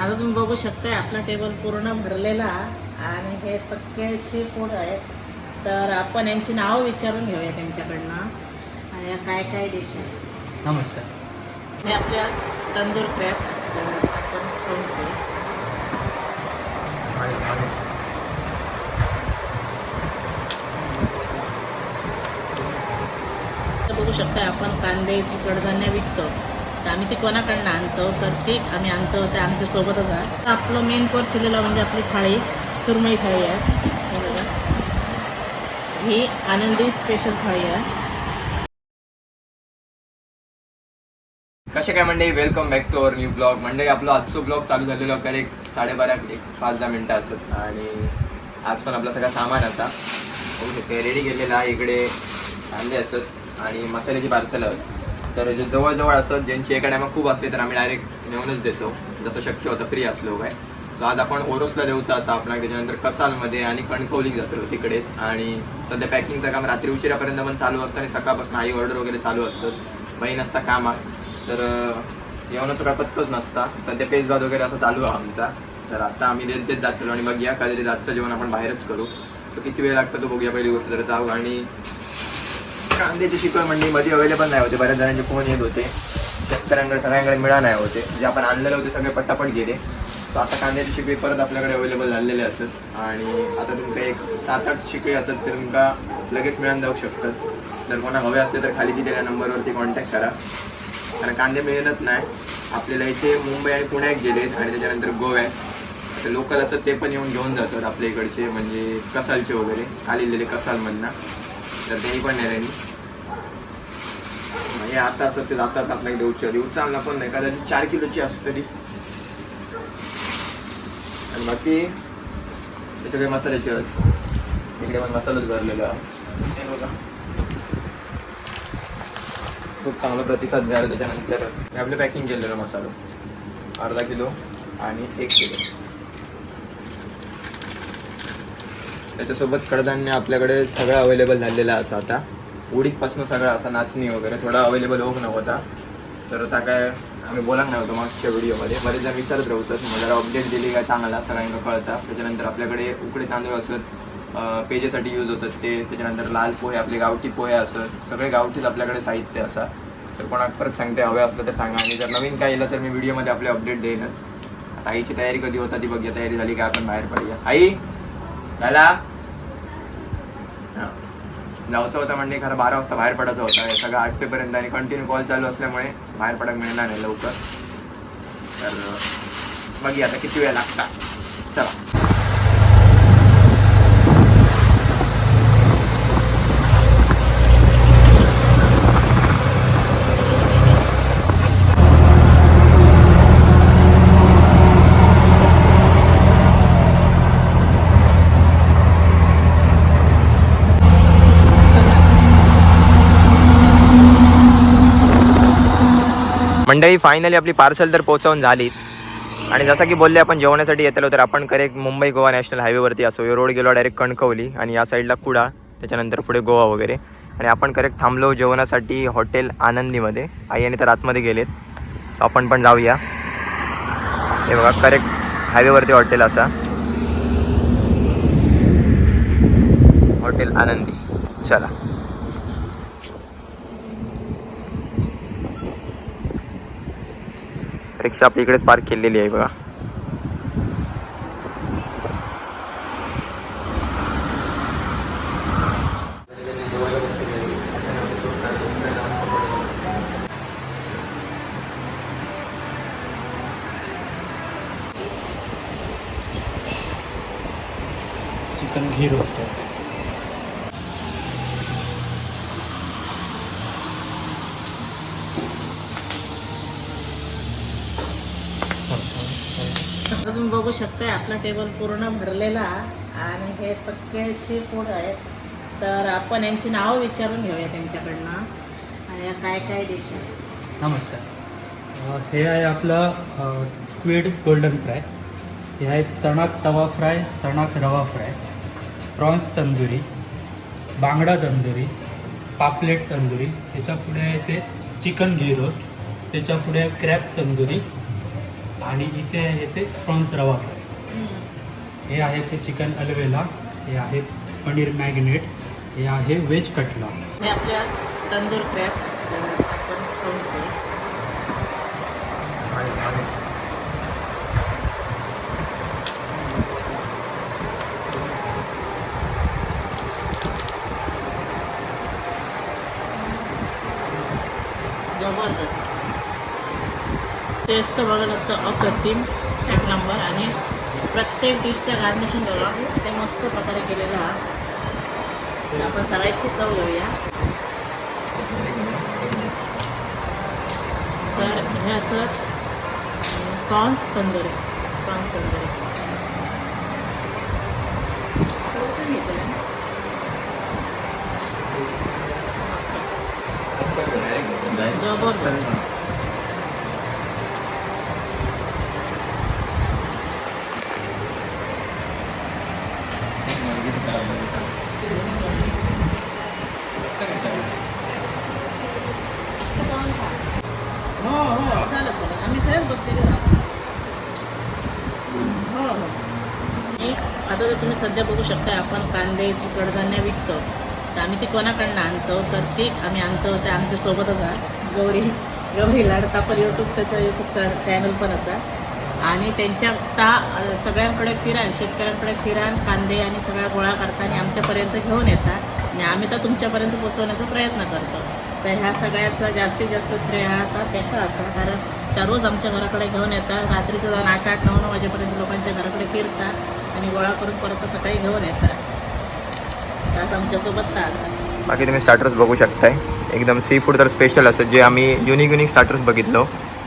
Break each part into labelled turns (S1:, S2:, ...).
S1: आता तुम्ही बघू शकताय आपला टेबल पूर्ण भरलेला आणि हे सगळे सी फूड आहेत तर आपण यांची नावं विचारून घेऊया त्यांच्याकडनं. आणि या काय काय डिश आहे.
S2: नमस्कार.
S1: हे आपल्या तंदूर क्रॅप आपण खाऊन बघू शकता आपण कांद्याची कडधान्य विकतो. तर आम्ही ती कोणाकडनं आणतो? तर ते आम्ही आणतो ते आमच्या सोबतच आहे आपलं मेन कोर्स दिलेला म्हणजे आपली थाळी सुरमई थाळी आहे. ही आनंदी स्पेशल थाळी आहे.
S3: कसे काय म्हणजे welcome back to our new blog म्हणजे आपलं आजचं ब्लॉग चालू झालेलो कर एक साडेबारा एक पाच दहा मिनटं असत आणि आज पण आपला सगळा सामान असा ओके रेडी केलेला आहे. इकडे कांदे असत आणि मसाल्याची पार्सल तर जे जवळजवळ असत ज्यांची एका टायमा खूप असते तर आम्ही डायरेक्ट नेऊनच देतो. जसं शक्य होतं फ्री असलो काय तर आज आपण ओरोसला देऊचा असा आपण त्याच्यानंतर कसालमध्ये आणि कणकवली जातो तिकडेच. आणि सध्या पॅकिंगचं काम रात्री उशिरापर्यंत पण चालू असतं आणि सकाळपासून आई ऑर्डर वगैरे चालू असतं. बाई नसता कामात. तर अं, जेवणाचं काय पत्तोच नसता. सध्या पेजबाद वगैरे असं चालू आहे आमचा. तर आता आम्ही देत देत जातो आणि बघूया. कधीतरी आजचं जेवण आपण बाहेरच करू. तर किती वेळ लागतो तो बघूया पहिली गोष्ट तर. जाऊ आणि कांद्याची शिकवण मंडी मध्ये अवेलेबल नाही होते. बऱ्याच जणांचे फोन येत होते. शेतकऱ्यांकडे सगळ्यांकडे मिळा नाही होते. जे आपण आणलेले होते सगळे पटापट गेले. तर आता कांद्याची शिकवी परत आपल्याकडे अवेलेबल झालेले असत आणि आता तुमचं एक सात आठ शिकवी असत ते तुमका लगेच मिळून जाऊ शकतात. जर कोणा हवे असते तर खाली दिलेल्या नंबरवरती कॉन्टॅक्ट करा. कारण कांदे मिळत नाही. आपल्याला इथे मुंबई आणि पुण्यात गेले आणि त्याच्यानंतर गोव्यात ते लोकल असतात ते पण येऊन घेऊन जातात आपल्या इकडचे म्हणजे कसालचे वगैरे. खालीलेले कसालमधनं तर त्यांनी पण नेल्यानी म्हणजे आता असं ते जातात आपल्या देऊच्या देऊ चालना पण नाही. कदाचित चार किलोची असते तरी आणि बाकी हे सगळे मसाल्याचे. इकडे पण मसालाच भरलेला. आहे. हे बघा. खूप चांगला प्रतिसाद मिळाला त्याच्यानंतर. हे आपलं पॅकिंग केलेलं मसाला. अर्धा किलो आणि एक किलो. त्याच्यासोबत कडधान्य आपल्याकडे सगळं अवेलेबल झालेलं असं आता. उडीतपासून सगळा असा नाचणी वगैरे थोडा अवेलेबल होऊ नव्हता. तर आता काय आम्ही बोलाक नव्हतो मागच्या व्हिडिओमध्ये बरेच जण विचारत राहतो मग जरा अपडेट दिली काय चांगला? सगळ्यांना कळता. त्याच्यानंतर आपल्याकडे उकडे तांदूळ असत पेजेसाठी यूज होतात ते. त्याच्यानंतर लाल पोहे आपले गावठी पोहे असत. सगळे गावठीच आपल्याकडे साहित्य असा. तर कोणाक परत सांगते हवे असलं तर सांगा. आणि जर नवीन काय येलं तर मी व्हिडिओमध्ये आपले अपडेट देईनच. आईची तयारी कधी होता? ती बघूया. तयारी झाली का? आपण बाहेर पडूया. आई! झाला जायचं होतं म्हणजे खरं बारा वाजता बाहेर पडायचं होतं. हे सगळं आठ पेपर्यंत आणि कंटिन्यू कॉल चालू असल्यामुळे बाहेर पडायला मिळणार नाही लवकर. तर बघूया आता किती वेळ लागता चला. मंडळी फायनली आपली पार्सल तर पोहोचवून झालीत. आणि जसं की बोलले आपण जेवणासाठी येतलो तर आपण करेक्ट मुंबई गोवा नॅशनल हायवेवरती असो यो रोड गेलो डायरेक्ट कणकवली आणि या साईडला कुडाळ त्याच्यानंतर पुढे गोवा वगैरे. आणि आपण करेक्ट थांबलो जेवणासाठी हॉटेल आनंदीमध्ये. आई आणि तर आतमध्ये गेलेत. आपण पण जाऊया. हे बघा करेक्ट हायवेवरती हॉटेल असा. हॉटेल आनंदी. चला. रिक्षा आपल्या इकडेच पार्क केलेली आहे बघा
S2: चिकन घी रोस्ट
S1: आता तुम्ही बघू शकताय आपला टेबल पूर्ण भरलेला आणि हे सगळे सी फूड आहेत. तर आपण यांची नावं विचारून घेऊया त्यांच्याकडनं. आणि या काय काय डिश आहे
S2: नमस्कार. हे आहे आपलं स्क्विड गोल्डन फ्राय हे आहे चणाक तवा फ्राय चणाक रवा फ्राय प्रॉन्स तंदुरी बांगडा तंदुरी पापलेट तंदुरी त्याच्या पुढे आहे ते चिकन घी रोस्ट त्याच्या पुढे क्रॅप तंदुरी आणि इथे आहे ते प्रॉन्स रवा फ्राय हे आहे ते चिकन अलवेला हे आहे पनीर मॅग्नेट हे आहे व्हेज कटला
S1: हे आपल्या तंदूर क्रॅप आपण जबरदस्त. टेस्ट बघायला तर अप्रतिम. एक नंबर. आणि प्रत्येक डिशचं गार्निशिंग बघा. ते मस्त प्रकारे केलेलं हा तर आपण सगळ्याची चव घेऊया. तर हे असं प्रॉन्स तंदुरी प्रॉन्स तंदुरी मस्त. जबरदस्त हो हो चालेल चालेल आम्ही खरंच बसलेलो आहोत. हो हो आणि आता जर तुम्ही सध्या बघू शकता आपण कांदे कडधान्य विकतो. तर आम्ही ती कोणाकडनं आणतो? तर ती आम्ही आणतो. ते आमच्या सोबतच गौरी गौरी लाडता पण यूट्यूब त्याचा यूट्यूबचा चॅनल पण असा. आणि त्यांच्या ता सगळ्यांकडे फिरान शेतकऱ्यांकडे फिरान कांदे आणि सगळ्या गोळा करता आणि आमच्यापर्यंत घेऊन येतात. आणि आम्ही तर तुमच्यापर्यंत पोचवण्याचा प्रयत्न करतो. तर ह्या सगळ्याचा जास्तीत जास्त श्रेय हा आता त्याचा असा. कारण त्या रोज आमच्या घराकडे घेऊन येतात. रात्रीचं जाऊन आठ आठ नऊ नऊ वाजेपर्यंत लोकांच्या घराकडे फिरतात. आणि गोळा करून परत सकाळी घेऊन येतात तास आमच्यासोबत तास.
S3: बाकी तुम्ही स्टार्टर्स बघू शकताय. एकदम सी फूड तर स्पेशल असत जे आम्ही युनिक युनिक स्टार्टर्स बघितलो.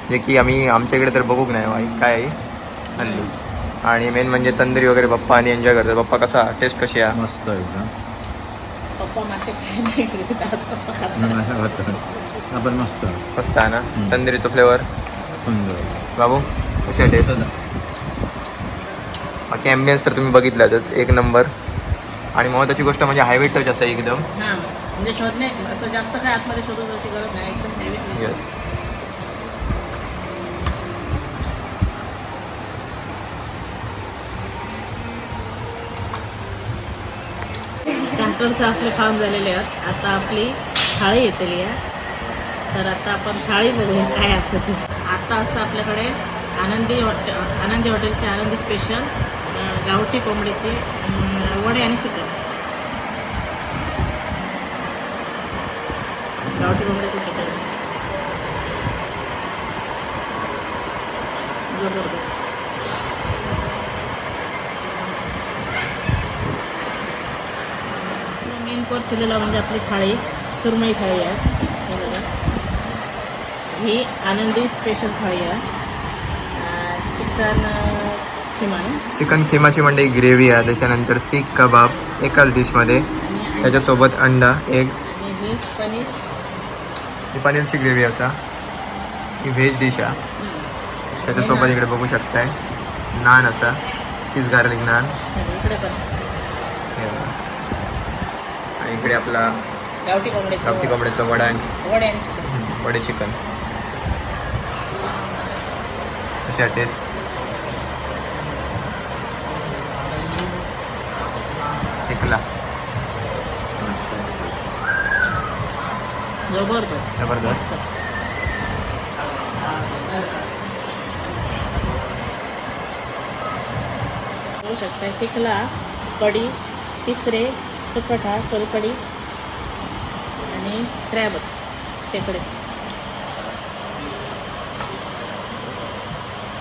S3: जे की आम्ही आमच्या इकडे तर बघूक नाही काय आहे? हल्ली. आणि मेन म्हणजे तंदुरी वगैरे पप्पा आणि एन्जॉय करतात. पप्पा कसा? टेस्ट कशी आहे?
S4: मस्त एकदम. मस्त.
S3: मस्त आहे ना. तंदुरीचं फ्लेवर बाबू कशी आहे टेस्ट बाकी ॲम्बियन्स तर तुम्ही बघितलातच एक नंबर आणि महत्त्वाची गोष्ट म्हणजे हायवे टच असं एकदम.
S1: हां म्हणजे शोधणे असं जास्त काय आतमध्ये शोधून गरज नाही एकदम
S3: येस
S1: स्टार्टर तर आपले खाऊन झालेले आहेत आता आपली थाळी येतेली आहे. तर आता आपण थाळी बघूया काय असं ते. आता असं आपल्याकडे आनंदी हॉटे आनंदी हॉटेलचे आनंदी स्पेशल गावठी कोंबडीचे वडे आणि चिकन. गावठी कोंबड्याचे चिकन. जबरदस्त. मेन कोर्स दिलेला म्हणजे आपली थाळी सुरमई थाळी आहे. हे ही आनंदी स्पेशल थाळी आहे. चिकन खिमा?
S3: चिकन खिमाची म्हणजे ग्रेव्ही आहे. त्याच्यानंतर सीख कबाब एकाच डिशमध्ये. त्याच्यासोबत अंडा एग
S1: ही पनीर.
S3: ही पनीरची ग्रेव्ही असा. ही व्हेज डिश आहे. त्याच्यासोबत
S1: हे
S3: इकडे बघू शकताय. नान असा. Cheese garlic naan. हे बघा. आणि इकडे आपला
S1: गावठी कोंबड्याचं
S3: गावठी कोंबड्याचा वडा आणि
S1: वडे आणि चिकन
S3: हम्म, वडे चिकन. कशा टेस्ट
S1: जबरदस्त.
S3: जबरदस्त.
S1: बघू शकता टिकला कढी तिसरे सुकटा सोलकढी आणि क्रॅब खेकडे.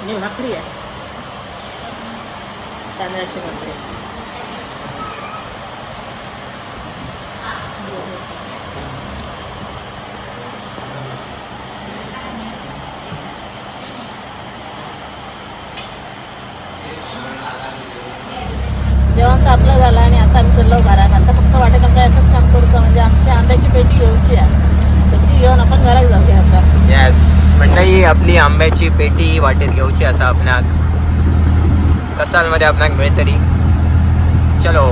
S1: आणि भाकरी आहे. तांदळाची भाकरी. फक्त तर झाला आणि आता आम्ही चाललो घरात. आता फक्त वाटेत आमचा एकच काम करतो म्हणजे आमची आंब्याची पेटी घेऊची आहे. तर ती घेऊन आपण घरात जाऊया आता.
S3: येस मंडळी आपली आंब्याची पेटी वाटेत घेऊची असा आपणाक कसालमध्ये आपणाक मिळतली चलो.